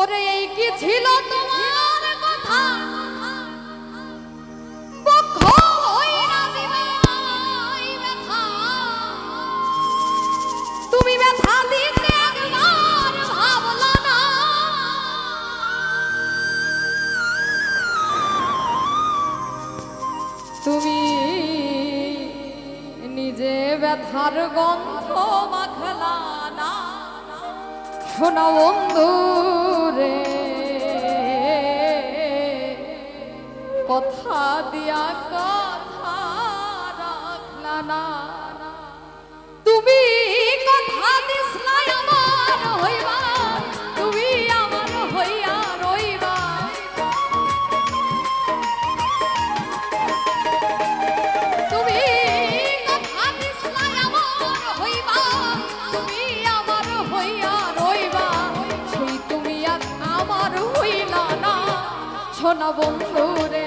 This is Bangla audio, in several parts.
ওরে এই কি ছিল তোমার কথা। তুমি তুমি নিজে ব্যথার গন্ধ মাখলা না। শোনা বন্ধু কথা দিয়া কথা রাখলা না তুমি কথা দিসলা আমার হইবা, তুমি আমার হইয়া রইবা। তুমি কথা দিসলা আমার হইবা, তুমি আমার হইয়া রইবা। সেই তুমি আর আমার হইলা না শোনা বন্ধু রে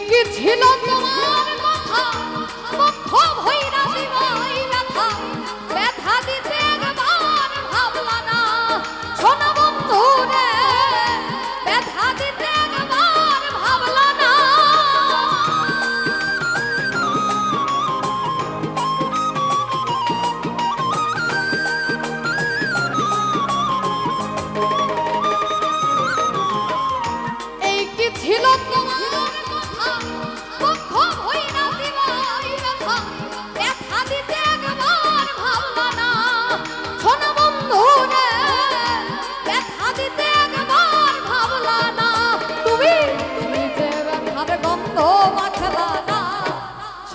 কি ছিল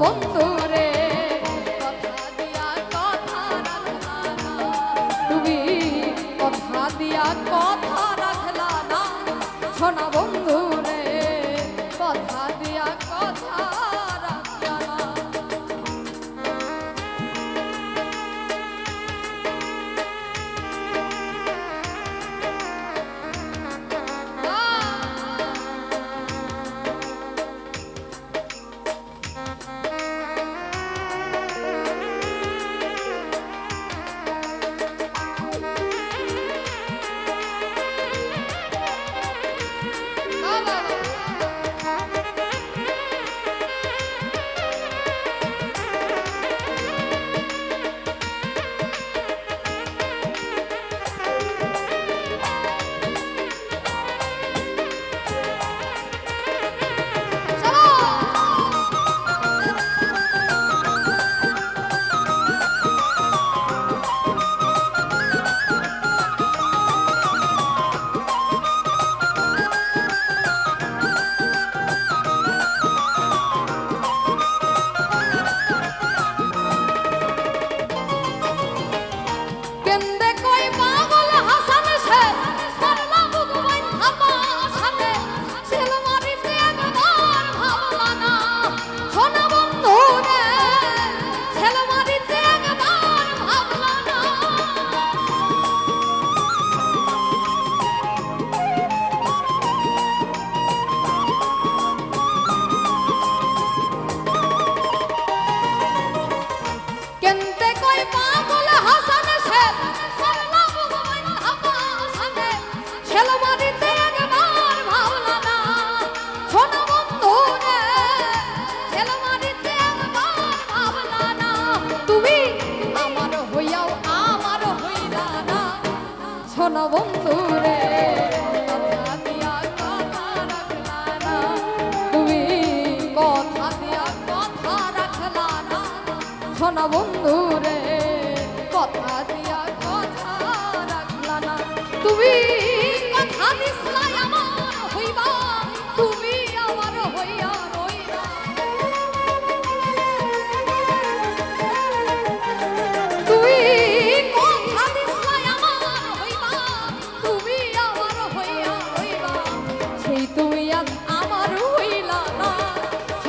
বন্ধু কথা তুমি কথা দিয়া কথা রাখলা না শোনাবো সোনা বন্ধু রে? কথা দিয়া কথা রাখলা না। তুমি দিয়া কথা রাখলা না। বন্ধু রে, কথা দিয়া কথা রাখলা না। তুমি